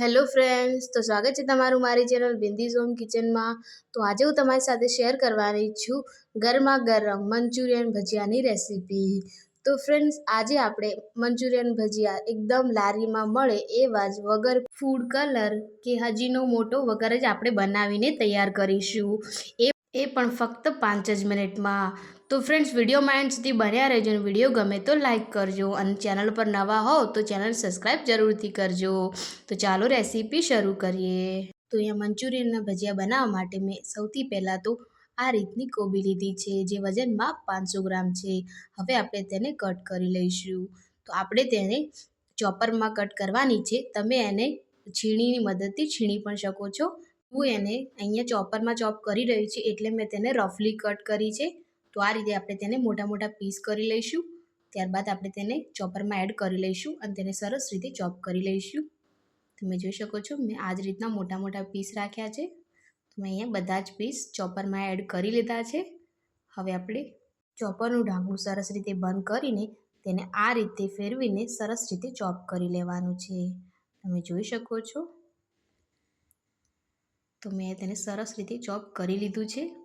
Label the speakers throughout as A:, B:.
A: Hello friends, તો સ્વાગત છે તમારું મારી ચેનલ બિંદીઝ હોમ કિચનમાં. તો આજે હું તમારી સાથે શેર કરવાની છું ગરમા ગરમ મંચુરિયન ભજીયાની રેસીપી. તો ફ્રેન્ડ્સ, આજે આપણે મંચુરિયન ભજીયા એકદમ લારીમાં મળે એવા જ વગર ફૂડ કલર કે હજીનો મોટો વગર જ આપણે બનાવીને તૈયાર કરીશું. એ એ પણ ફક્ત પાંચ જ મિનિટમાં. તો ફ્રેન્ડ્સ વિડીયોમાં એન્ડ બન્યા રહેજો અને વીડિયો ગમે તો લાઇક કરજો અને ચેનલ પર નવા હો તો ચેનલ સબસ્ક્રાઈબ જરૂરથી કરજો. તો ચાલો રેસીપી શરૂ કરીએ. તો અહીંયા મંચુરિયનના ભજીયા બનાવવા માટે મેં સૌથી પહેલાં તો આ રીતની કોબી લીધી છે, જે વજનમાં પાંચસો ગ્રામ છે. હવે આપણે તેને કટ કરી લઈશું. તો આપણે તેને ચોપરમાં કટ કરવાની છે. તમે એને છીણીની મદદથી છીણી પણ શકો છો. હું એને અહીંયા ચોપરમાં ચોપ કરી રહી છું એટલે મેં તેને રફલી કટ કરી છે. તો આ રીતે આપણે તેને મોટા મોટા પીસ કરી લઈશું. ત્યારબાદ આપણે તેને ચોપરમાં એડ કરી લઈશું અને તેને સરસ રીતે ચોપ કરી લઈશું. તમે જોઈ શકો છો, મેં આ જ રીતના મોટા મોટા પીસ રાખ્યા છે. તો મેં અહીંયા બધા જ પીસ ચોપરમાં એડ કરી લીધા છે. હવે આપણે ચોપરનું ઢાંકણું સરસ રીતે બંધ કરીને તેને આ રીતે ફેરવીને સરસ રીતે ચોપ કરી લેવાનું છે. તમે જોઈ શકો છો. તો મેં તેને સરસ રીતે ચોપ કરી લીધું છે.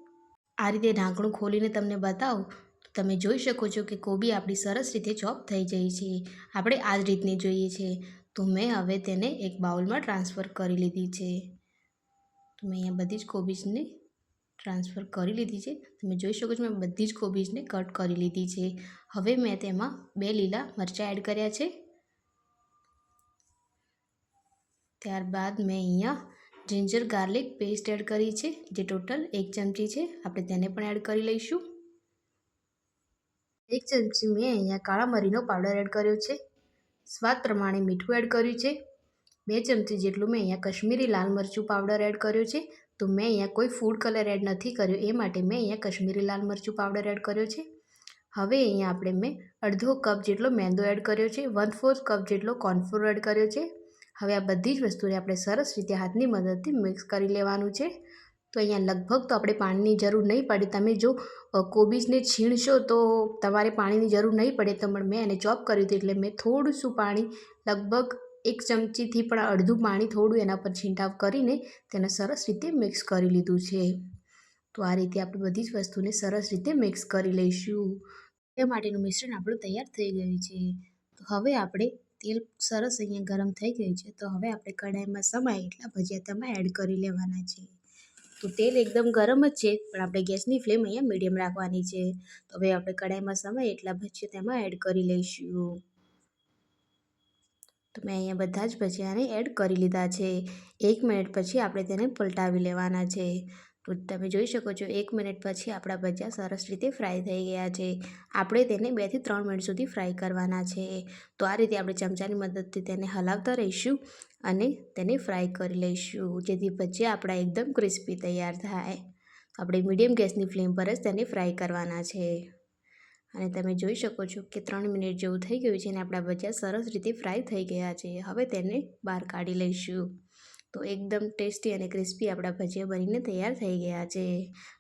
A: આ રીતે ઢાંકણું ખોલીને તમને બતાવું, તો તમે જોઈ શકો છો કે કોબી આપણી સરસ રીતે ચોપ થઈ જાય છે. આપણે આ જ રીતની જોઈએ છે. તો મેં હવે તેને એક બાઉલમાં ટ્રાન્સફર કરી લીધી છે. તો મેં અહીંયા બધી જ કોબીજને ટ્રાન્સફર કરી લીધી છે. તમે જોઈ શકો છો મેં બધી જ કોબીજને કટ કરી લીધી છે. હવે મેં તેમાં બે લીલા મરચાં એડ કર્યા છે. ત્યારબાદ મેં અહીંયા જિંજર ગાર્લિક પેસ્ટ એડ કરી છે, જે ટોટલ એક ચમચી છે. આપણે તેને પણ એડ કરી લઈશું. એક ચમચી મેં અહીંયા કાળા મરીનો પાવડર એડ કર્યો છે. સ્વાદ પ્રમાણે મીઠું એડ કર્યું છે. બે ચમચી જેટલું મેં અહીંયા કશ્મીરી લાલ મરચું પાવડર એડ કર્યો છે. તો મેં અહીંયા કોઈ ફૂડ કલર એડ નથી કર્યો, એ માટે મેં અહીંયા કશ્મીરી લાલ મરચું પાવડર એડ કર્યો છે. હવે અહીંયા આપણે મેં અડધો કપ જેટલો મેંદો એડ કર્યો છે. વન ફોર્થ કપ જેટલો કોર્નફ્લોર એડ કર્યો છે. હવે આ બધી જ વસ્તુને આપણે સરસ રીતે હાથની મદદથી મિક્સ કરી લેવાનું છે. તો અહીંયા લગભગ તો આપણે પાણીની જરૂર નહીં પડે. તમે જો કોબીજને છીણશો તો તમારે પાણીની જરૂર નહીં પડે. તો પણ મેં એને ચોપ કર્યું હતું એટલે મેં થોડું શું પાણી, લગભગ એક ચમચીથી પણ અડધું પાણી થોડું એના પર છીંટાવ કરીને તેને સરસ રીતે મિક્સ કરી લીધું છે. તો આ રીતે આપણે બધી જ વસ્તુને સરસ રીતે મિક્સ કરી લઈશું. તે માટેનું મિશ્રણ આપણું તૈયાર થઈ ગયું છે. તો હવે આપણે તેલ સરસ અહીંયા ગરમ થઈ ગયું છે. તો હવે આપણે કઢાઈમાં સમાય એટલા ભજીયા તેમાં એડ કરી લેવાના છે. તો તેલ એકદમ ગરમ જ છે, પણ આપણે ગેસની ફ્લેમ અહીંયા મીડિયમ રાખવાની છે. તો હવે આપણે કઢાઈમાં સમાય એટલા ભજીયા તેમાં એડ કરી લઈશું. તો મેં અહીંયા બધા જ ભજીયાને એડ કરી લીધા છે. એક મિનિટ પછી આપણે તેને પલટાવી લેવાના છે. તમે જોઈ શકો છો, એક મિનિટ પછી આપણા ભજીયા સરસ રીતે ફ્રાય થઈ ગયા છે. આપણે તેને બેથી ત્રણ મિનિટ સુધી ફ્રાય કરવાના છે. તો આ રીતે આપણે ચમચાની મદદથી તેને હલાવતા રહીશું અને તેને ફ્રાય કરી લઈશું, જેથી ભજીયા આપણા એકદમ ક્રિસ્પી તૈયાર થાય. આપણે મીડિયમ ગેસની ફ્લેમ પર જ તેને ફ્રાય કરવાના છે. અને તમે જોઈ શકો છો કે ત્રણ મિનિટ જેવું થઈ ગયું છે અને આપણા ભજીયા સરસ રીતે ફ્રાય થઈ ગયા છે. હવે તેને બહાર કાઢી લઈશું. તો એકદમ ટેસ્ટી અને ક્રિસ્પી આપણા ભજીયા બનીને તૈયાર થઈ ગયા છે.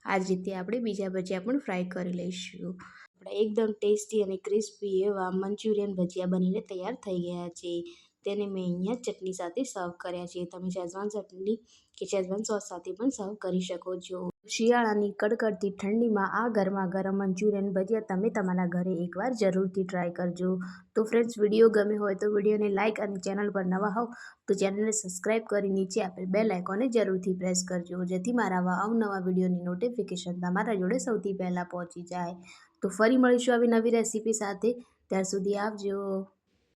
A: આ જ રીતે આપણે બીજા ભજીયા પણ ફ્રાય કરી લઈશું. આપણા એકદમ ટેસ્ટી અને ક્રિસ્પી એવા મંચુરિયન ભજીયા બનીને તૈયાર થઈ ગયા છે. તેને મેં અહીંયા ચટણી સાથે સર્વ કર્યા છે. તમે શેઝવાન ચટણી કે શેઝવાન સોસ સાથે પણ સર્વ કરી શકો છો. શિયાળાની કડકડતી ઠંડીમાં આ ગરમા ગરમ મંચુરિયન ભજીયા તમે તમારા ઘરે એકવાર જરૂરથી ટ્રાય કરજો. તો ફ્રેન્ડ્સ વીડિયો ગમે હોય તો વિડીયોને લાઇક અને ચેનલ પર નવા હોવ તો ચેનલને સબસ્ક્રાઈબ કરી નીચે આપેલ બે લાઇકોને જરૂરથી પ્રેસ કરજો. જેથી મારા આવા અવનવા વિડીયોની નોટિફિકેશન તમારા જોડે સૌથી પહેલાં પહોંચી જાય. તો ફરી મળીશું આવી નવી રેસીપી સાથે. ત્યાર સુધી આવજો.